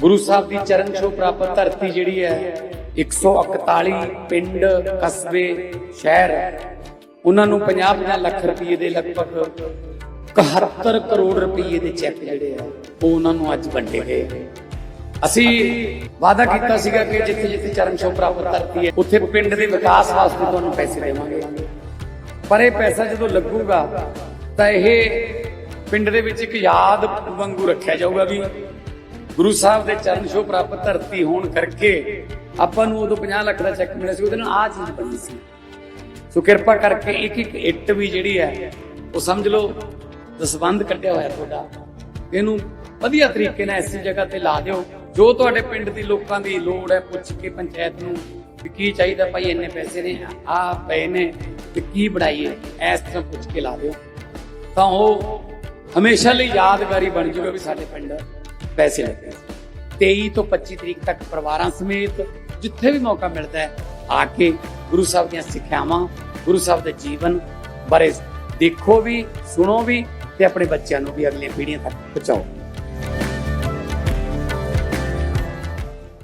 ਗੁਰੂ ਸਾਹਿਬ ਦੀ ਚਰਨ ਛੋਹ ਪ੍ਰਾਪਤ ਧਰਤੀ ਜਿਹੜੀ ਹੈ 141 ਪਿੰਡ, ਕਸਬੇ, ਸ਼ਹਿਰ, ਉਹਨਾਂ ਨੂੰ 50-50 ਲੱਖ ਰੁਪਏ ਦੇ ਲਗਭਗ 71 ਕਰੋੜ ਰੁਪਏ ਦੇ ਚੈੱਕ ਜਿਹੜੇ ਆ, ਉਹ ਉਹਨਾਂ ਨੂੰ ਅੱਜ ਵੰਡੇ ਗਏ। ਅਸੀਂ ਵਾਅਦਾ ਕੀਤਾ ਸੀਗਾ ਕਿ ਜਿੱਥੇ ਜਿੱਥੇ ਚਰਨ ਛੋਹ ਪ੍ਰਾਪਤ ਧਰਤੀ ਹੈ, ਉੱਥੇ ਪਿੰਡ ਦੇ ਵਿਕਾਸ ਵਾਸਤੇ ਤੁਹਾਨੂੰ ਪੈਸੇ ਦੇਵਾਂਗੇ। ਪਰ ਇਹ ਪੈਸਾ ਜਦੋਂ ਲੱਗੂਗਾ, ਤਾਂ ਇਹ ਪਿੰਡ ਦੇ ਵਿੱਚ ਇੱਕ ਯਾਦ ਵਾਂਗੂ ਰੱਖਿਆ ਜਾਊਗਾ ਵੀ ਗੁਰੂ ਸਾਹਿਬ ਦੇ ਚਰਨ ਛੋਹ ਪ੍ਰਾਪਤ ਧਰਤੀ ਹੋਣ ਕਰਕੇ ਆਪਾਂ ਨੂੰ ਉਦੋਂ 50 ਲੱਖ ਦਾ ਚੈੱਕ ਮਿਲਿਆ ਸੀ, ਉਹਦੇ ਨਾਲ ਆਹ ਚੀਜ਼ ਬਣੀ ਸੀ। ਸੋ ਕਿਰਪਾ ਕਰਕੇ ਇੱਕ ਇੱਕ ਇੱਟ ਵੀ ਜਿਹੜੀ ਹੈ, ਉਹ ਸਮਝ ਲਓ ਦਸਵੰਦ ਕੱਢਿਆ ਹੋਇਆ ਤੁਹਾਡਾ। ਇਹਨੂੰ ਵਧੀਆ ਤਰੀਕੇ ਨਾਲ ਐਸੀ ਜਗ੍ਹਾ ਤੇ ਲਾ ਦਿਓ, ਜੋ ਤੁਹਾਡੇ ਪਿੰਡ ਦੀ ਲੋਕਾਂ ਦੀ ਲੋੜ ਹੈ, ਪੁੱਛ ਕੇ ਪੰਚਾਇਤ ਨੂੰ ਵੀ ਕੀ ਚਾਹੀਦਾ, ਭਾਈ ਇੰਨੇ ਪੈਸੇ ਨੇ ਆ ਪਏ ਨੇ, ਤੇ ਕੀ ਬਣਾਈਏ, ਇਸ ਤਰ੍ਹਾਂ ਪੁੱਛ ਕੇ ਲਾ ਦਿਓ। ਤਾਂ ਉਹ ਹਮੇਸ਼ਾ ਲਈ ਯਾਦਗਾਰੀ ਬਣ ਜੂਗਾ ਵੀ ਸਾਡੇ ਪਿੰਡ। ਪੈਸੇ ਲੱਗੇ ਸੀ। 23 ਤੋਂ 25 ਤਰੀਕ ਤੱਕ ਪਰਿਵਾਰਾਂ ਸਮੇਤ ਜਿੱਥੇ ਵੀ ਮੌਕਾ ਮਿਲਦਾ ਹੈ, ਆ ਕੇ ਗੁਰੂ ਸਾਹਿਬ ਦੀਆਂ ਸਿੱਖਿਆਵਾਂ, ਗੁਰੂ ਸਾਹਿਬ ਦੇ ਜੀਵਨ ਬਾਰੇ ਦੇਖੋ ਵੀ, ਸੁਣੋ ਵੀ ਤੇ ਆਪਣੇ ਬੱਚਿਆਂ ਨੂੰ ਵੀ ਅਗਲੀਆਂ ਪੀੜ੍ਹੀਆਂ ਤੱਕ ਪਹੁੰਚਾਓ